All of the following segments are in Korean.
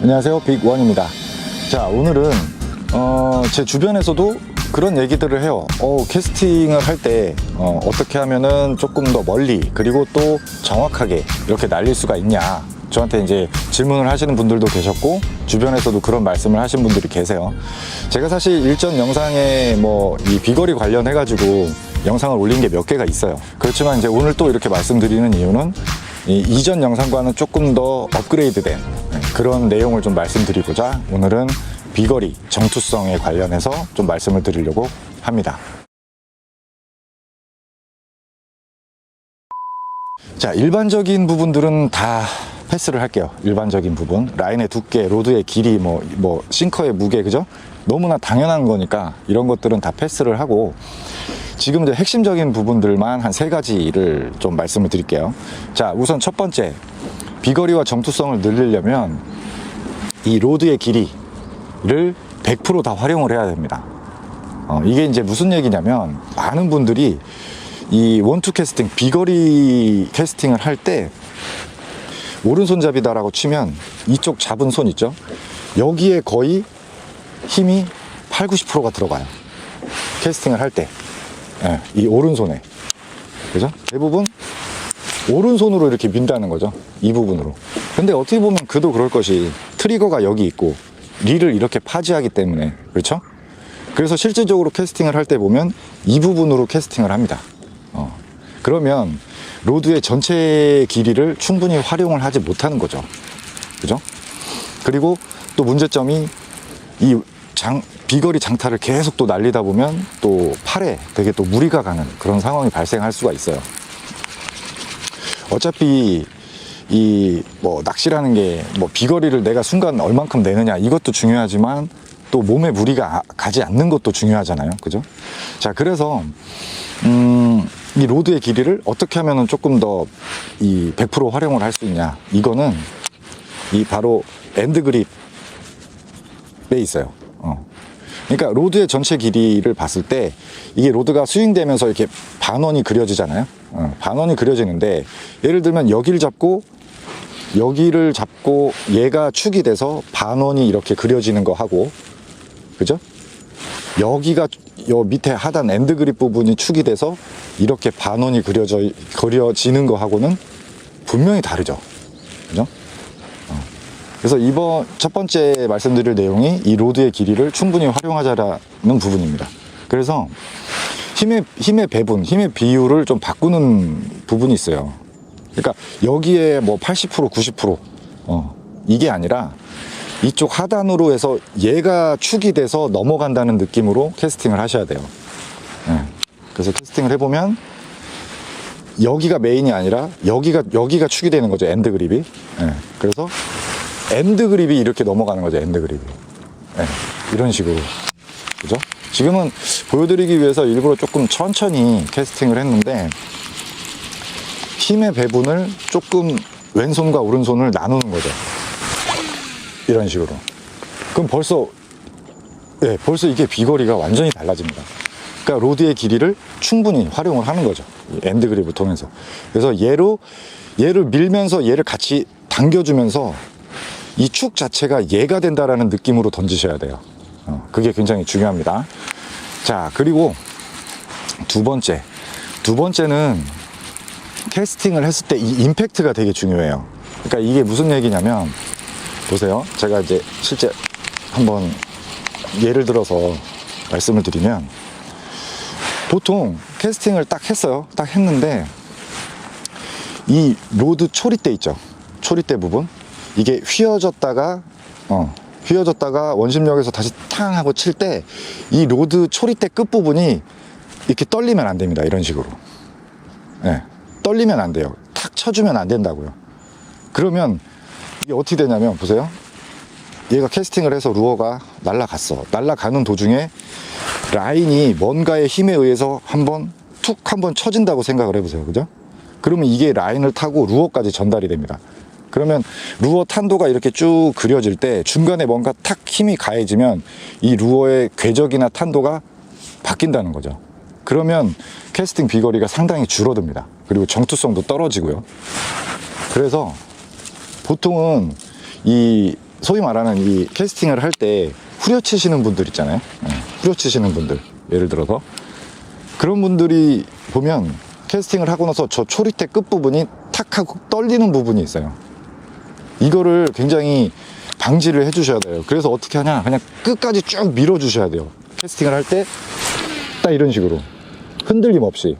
안녕하세요. 빅원입니다. 자 오늘은 어, 제 주변에서도 그런 얘기들을 해요. 어, 캐스팅을 할때 어, 어떻게 하면은 조금 더 멀리 그리고 또 정확하게 이렇게 날릴 수가 있냐. 저한테 이제 질문을 하시는 분들도 계셨고 주변에서도 그런 말씀을 하신 분들이 계세요. 제가 사실 일전 영상에 뭐 이 비거리 관련해 가지고 영상을 올린 게 몇 개가 있어요. 그렇지만 이제 오늘 또 이렇게 말씀드리는 이유는 이 이전 영상과는 조금 더 업그레이드된 네, 그런 내용을 좀 말씀드리고자 오늘은 비거리, 정투성에 관련해서 좀 말씀을 드리려고 합니다. 자, 일반적인 부분들은 다 패스를 할게요. 일반적인 부분. 라인의 두께, 로드의 길이, 뭐, 뭐, 싱커의 무게, 그죠? 너무나 당연한 거니까 이런 것들은 다 패스를 하고 지금 이제 핵심적인 부분들만 한 세 가지를 좀 말씀을 드릴게요. 자, 우선 첫 번째. 비거리와 정투성을 늘리려면 이 로드의 길이를 100%다 활용을 해야 됩니다. 어, 이게 이제 무슨 얘기냐면 많은 분들이 이 원투 캐스팅, 비거리 캐스팅을 할 때 오른손잡이다라고 치면 이쪽 잡은 손 있죠? 여기에 거의 힘이 8, 90%가 들어가요. 캐스팅을 할 때. 예, 이 오른손에. 그죠? 대부분 오른손으로 이렇게 민다는 거죠. 이 부분으로. 근데 어떻게 보면 그도 그럴 것이 트리거가 여기 있고 릴을 이렇게 파지하기 때문에 그렇죠? 그래서 실질적으로 캐스팅을 할 때 보면 이 부분으로 캐스팅을 합니다. 어. 그러면 로드의 전체 길이를 충분히 활용을 하지 못하는 거죠. 그죠? 그리고 또 문제점이 이 장, 비거리 장타를 계속 또 날리다 보면 또 팔에 되게 또 무리가 가는 그런 상황이 발생할 수가 있어요. 어차피 이 뭐 낚시라는 게 뭐 비거리를 내가 순간 얼만큼 내느냐 이것도 중요하지만 또 몸에 무리가 아- 가지 않는 것도 중요하잖아요. 그죠? 자, 그래서 음, 이 로드의 길이를 어떻게 하면은 조금 더 이 100% 활용을 할 수 있냐? 이거는 이 바로 엔드 그립에 있어요. 어. 그러니까 로드의 전체 길이를 봤을 때 이게 로드가 스윙되면서 이렇게 반원이 그려지잖아요. 어, 반원이 그려지는데 예를 들면 여기를 잡고 여기를 잡고 얘가 축이 돼서 반원이 이렇게 그려지는 거 하고 그죠? 여기가 요 밑에 하단 엔드 그립 부분이 축이 돼서 이렇게 반원이 그려져 그려지는 거 하고는 분명히 다르죠. 그죠? 그래서 이번 첫 번째 말씀드릴 내용이 이 로드의 길이를 충분히 활용하자라는 부분입니다. 그래서 힘의 힘의 배분, 힘의 비율을 좀 바꾸는 부분이 있어요. 그러니까 여기에 뭐 80% 90% 어, 이게 아니라 이쪽 하단으로 해서 얘가 축이 돼서 넘어간다는 느낌으로 캐스팅을 하셔야 돼요. 예. 그래서 캐스팅을 해보면 여기가 메인이 아니라 여기가 여기가 축이 되는 거죠 엔드 그립이. 예. 그래서 엔드 그립이 이렇게 넘어가는 거죠 엔드 그립이. 예. 이런 식으로. 그죠? 지금은 보여드리기 위해서 일부러 조금 천천히 캐스팅을 했는데 힘의 배분을 조금 왼손과 오른손을 나누는 거죠. 이런 식으로. 그럼 벌써, 예, 벌써 이게 비거리가 완전히 달라집니다. 그러니까 로드의 길이를 충분히 활용을 하는 거죠. 이 엔드 그립을 통해서. 그래서 얘로, 얘를 밀면서 얘를 같이 당겨주면서 이 축 자체가 얘가 된다라는 느낌으로 던지셔야 돼요. 어, 그게 굉장히 중요합니다. 자, 그리고 두 번째. 두 번째는 캐스팅을 했을 때 이 임팩트가 되게 중요해요. 그러니까 이게 무슨 얘기냐면 보세요. 제가 이제 실제 한번 예를 들어서 말씀을 드리면 보통 캐스팅을 딱 했어요. 딱 했는데 이 로드 초리대 있죠. 초리대 부분 이게 휘어졌다가 어, 휘어졌다가 원심력에서 다시 탕 하고 칠 때 이 로드 초리대 끝 부분이 이렇게 떨리면 안 됩니다. 이런 식으로. 예, 떨리면 안 돼요. 탁 쳐주면 안 된다고요. 그러면 이게 어떻게 되냐면 보세요. 얘가 캐스팅을 해서 루어가 날아갔어. 날아가는 도중에 라인이 뭔가의 힘에 의해서 한번 툭 한번 쳐진다고 생각을 해보세요. 그죠? 그러면 이게 라인을 타고 루어까지 전달이 됩니다. 그러면 루어 탄도가 이렇게 쭉 그려질 때 중간에 뭔가 탁 힘이 가해지면 이 루어의 궤적이나 탄도가 바뀐다는 거죠. 그러면 캐스팅 비거리가 상당히 줄어듭니다. 그리고 정투성도 떨어지고요. 그래서 보통은 이 소위 말하는 이 캐스팅을 할 때 후려치시는 분들 있잖아요. 예, 후려치시는 분들. 예를 들어서 그런 분들이 보면 캐스팅을 하고 나서 저 초리대 끝부분이 탁 하고 떨리는 부분이 있어요. 이거를 굉장히 방지를 해주셔야 돼요. 그래서 어떻게 하냐? 그냥 끝까지 쭉 밀어주셔야 돼요. 캐스팅을 할 때 딱 이런 식으로 흔들림 없이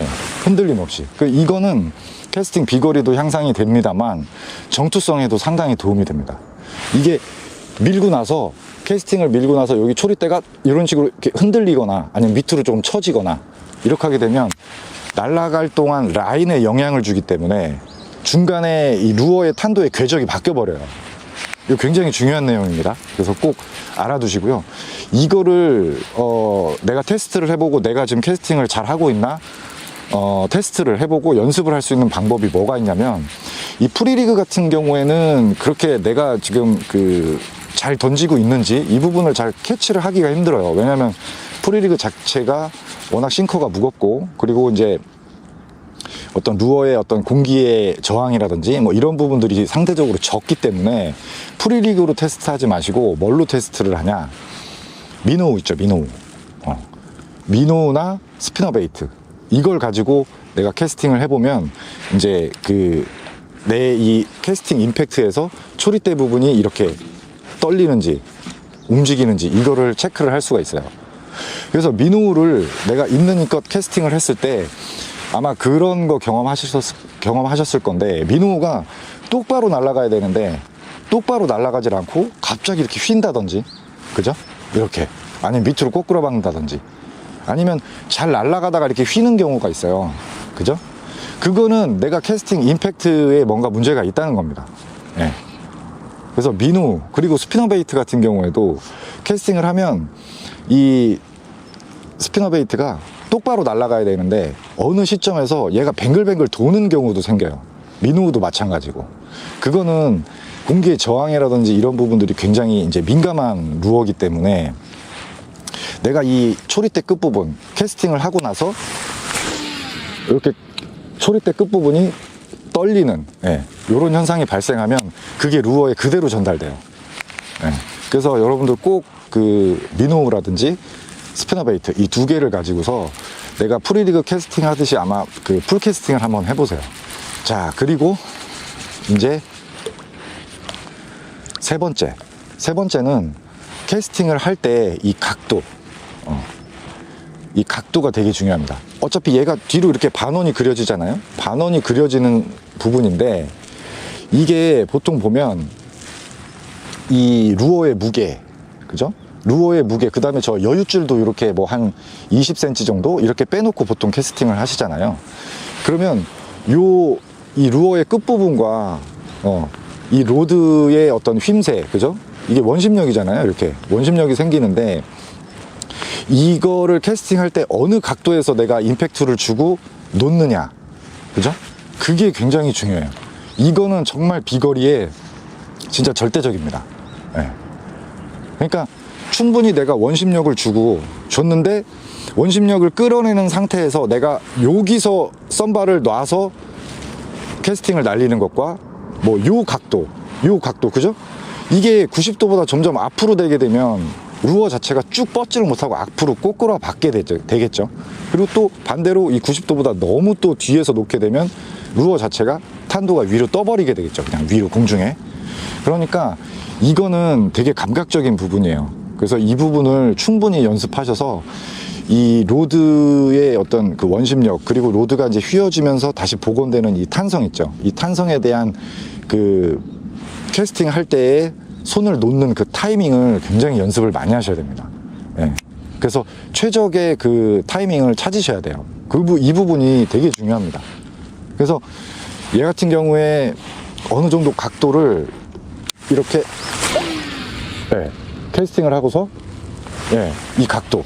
예, 흔들림 없이. 그 이거는 캐스팅 비거리도 향상이 됩니다만 정투성에도 상당히 도움이 됩니다. 이게 밀고 나서 캐스팅을 밀고 나서 여기 초리대가 이런 식으로 이렇게 흔들리거나 아니면 밑으로 조금 처지거나 이렇게 하게 되면 날아갈 동안 라인에 영향을 주기 때문에 중간에 이 루어의 탄도의 궤적이 바뀌어 버려요. 이거 굉장히 중요한 내용입니다. 그래서 꼭 알아두시고요. 이거를 어, 내가 테스트를 해보고 내가 지금 캐스팅을 잘 하고 있나 어, 테스트를 해보고 연습을 할 수 있는 방법이 뭐가 있냐면 이 프리리그 같은 경우에는 그렇게 내가 지금 그 잘 던지고 있는지 이 부분을 잘 캐치를 하기가 힘들어요. 왜냐하면 프리리그 자체가 워낙 싱커가 무겁고 그리고 이제 어떤 루어의 어떤 공기의 저항이라든지 뭐 이런 부분들이 상대적으로 적기 때문에 프리리그로 테스트하지 마시고 뭘로 테스트를 하냐 미노우 있죠 미노우 어. 미노우나 스피너 베이트 이걸 가지고 내가 캐스팅을 해보면 이제 그 내 이 캐스팅 임팩트에서 초리대 부분이 이렇게 떨리는지 움직이는지 이거를 체크를 할 수가 있어요. 그래서 민호를 내가 있는 이껏 캐스팅을 했을 때 아마 그런 거 경험하셨을, 경험하셨을 건데 민호가 똑바로 날아가야 되는데 똑바로 날아가질 않고 갑자기 이렇게 휜다든지 그죠? 이렇게 아니면 밑으로 꼬꾸라 박는다든지 아니면 잘 날아가다가 이렇게 휘는 경우가 있어요. 그죠? 그거는 내가 캐스팅 임팩트에 뭔가 문제가 있다는 겁니다. 예. 그래서 민우 그리고 스피너 베이트 같은 경우에도 캐스팅을 하면 이 스피너 베이트가 똑바로 날아가야 되는데 어느 시점에서 얘가 뱅글뱅글 도는 경우도 생겨요. 민우도 마찬가지고. 그거는 공기의 저항이라든지 이런 부분들이 굉장히 이제 민감한 루어기 때문에 내가 이 초리대 끝부분 캐스팅을 하고 나서 이렇게 초리대 끝부분이 떨리는 예, 이런 현상이 발생하면 그게 루어에 그대로 전달돼요. 예, 그래서 여러분들 꼭그 미노우라든지 스피너 베이트 이 두 개를 가지고서 내가 프리리그 캐스팅 하듯이 아마 그 풀 캐스팅을 한번 해보세요. 자 그리고 이제 세 번째 세 번째는 캐스팅을 할 때 이 각도 어, 이 각도가 되게 중요합니다. 어차피 얘가 뒤로 이렇게 반원이 그려지잖아요. 반원이 그려지는 부분인데 이게 보통 보면 이 루어의 무게, 그죠? 루어의 무게, 그 다음에 저 여유줄도 이렇게 뭐 한 20cm 정도 이렇게 빼놓고 보통 캐스팅을 하시잖아요. 그러면 요, 이 루어의 끝부분과 어, 이 로드의 어떤 휘임새, 그죠? 이게 원심력이잖아요. 이렇게 원심력이 생기는데 이거를 캐스팅할 때 어느 각도에서 내가 임팩트를 주고 놓느냐. 그죠? 그게 굉장히 중요해요. 이거는 정말 비거리에 진짜 절대적입니다. 예. 그러니까 충분히 내가 원심력을 주고 줬는데 원심력을 끌어내는 상태에서 내가 여기서 썬바를 놔서 캐스팅을 날리는 것과 뭐 요 각도, 요 각도, 그죠? 이게 90도보다 점점 앞으로 되게 되면 루어 자체가 쭉 뻗지를 못하고 앞으로 꼬꾸라 되죠, 되겠죠. 그리고 또 반대로 이 90도보다 너무 또 뒤에서 놓게 되면 루어 자체가 탄도가 위로 떠버리게 되겠죠. 그냥 위로 공중에. 그러니까 이거는 되게 감각적인 부분이에요. 그래서 이 부분을 충분히 연습하셔서 이 로드의 어떤 그 원심력 그리고 로드가 이제 휘어지면서 다시 복원되는 이 탄성 있죠. 이 탄성에 대한 그 캐스팅 할 때에 손을 놓는 그 타이밍을 굉장히 연습을 많이 하셔야 됩니다. 예. 그래서 최적의 그 타이밍을 찾으셔야 돼요. 그, 부- 이 부분이 되게 중요합니다. 그래서 얘 같은 경우에 어느 정도 각도를 이렇게 예, 캐스팅을 하고서 예, 이 각도.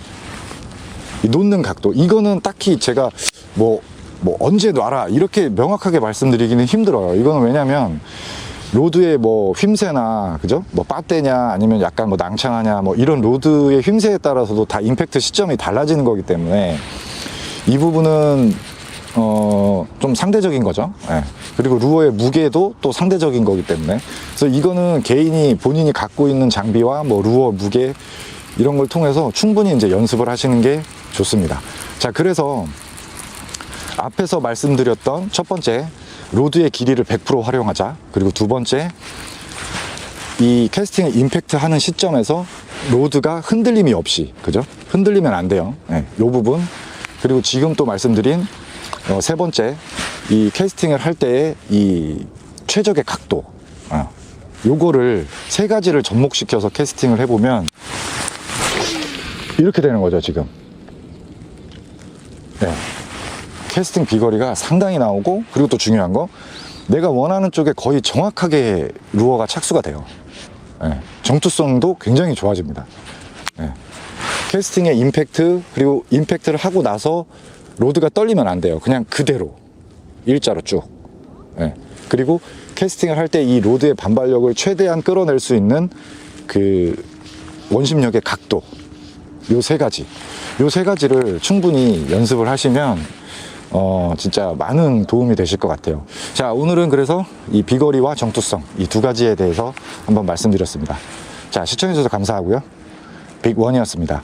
이 놓는 각도. 이거는 딱히 제가 뭐, 뭐 언제 놔라. 이렇게 명확하게 말씀드리기는 힘들어요. 이거는 왜냐면 로드의 뭐 휘임새나 그죠? 뭐 빠떼냐 아니면 약간 뭐 낭창하냐 뭐 이런 로드의 휘임새에 따라서도 다 임팩트 시점이 달라지는 거기 때문에 이 부분은 어, 좀 상대적인 거죠. 예. 그리고 루어의 무게도 또 상대적인 거기 때문에. 그래서 이거는 개인이 본인이 갖고 있는 장비와 뭐 루어 무게 이런 걸 통해서 충분히 이제 연습을 하시는 게 좋습니다. 자, 그래서 앞에서 말씀드렸던 첫 번째, 로드의 길이를 100% 활용하자. 그리고 두 번째, 이 캐스팅을 임팩트 하는 시점에서 로드가 흔들림이 없이, 그죠? 흔들리면 안 돼요. 예, 요 부분. 그리고 지금 또 말씀드린 어, 세 번째, 이 캐스팅을 할 때의 이 최적의 각도. 어, 요거를 세 가지를 접목시켜서 캐스팅을 해보면 이렇게 되는 거죠, 지금. 네. 캐스팅 비거리가 상당히 나오고 그리고 또 중요한 거 내가 원하는 쪽에 거의 정확하게 루어가 착수가 돼요. 예, 정투성도 굉장히 좋아집니다. 예. 캐스팅의 임팩트 그리고 임팩트를 하고 나서 로드가 떨리면 안 돼요. 그냥 그대로. 일자로 쭉. 예. 그리고 캐스팅을 할 때 이 로드의 반발력을 최대한 끌어낼 수 있는 그 원심력의 각도. 요 세 가지. 요 세 가지를 충분히 연습을 하시면 어 진짜 많은 도움이 되실 것 같아요. 자 오늘은 그래서 이 비거리와 정투성 이 두 가지에 대해서 한번 말씀드렸습니다. 자 시청해 주셔서 감사하고요. 빅원이었습니다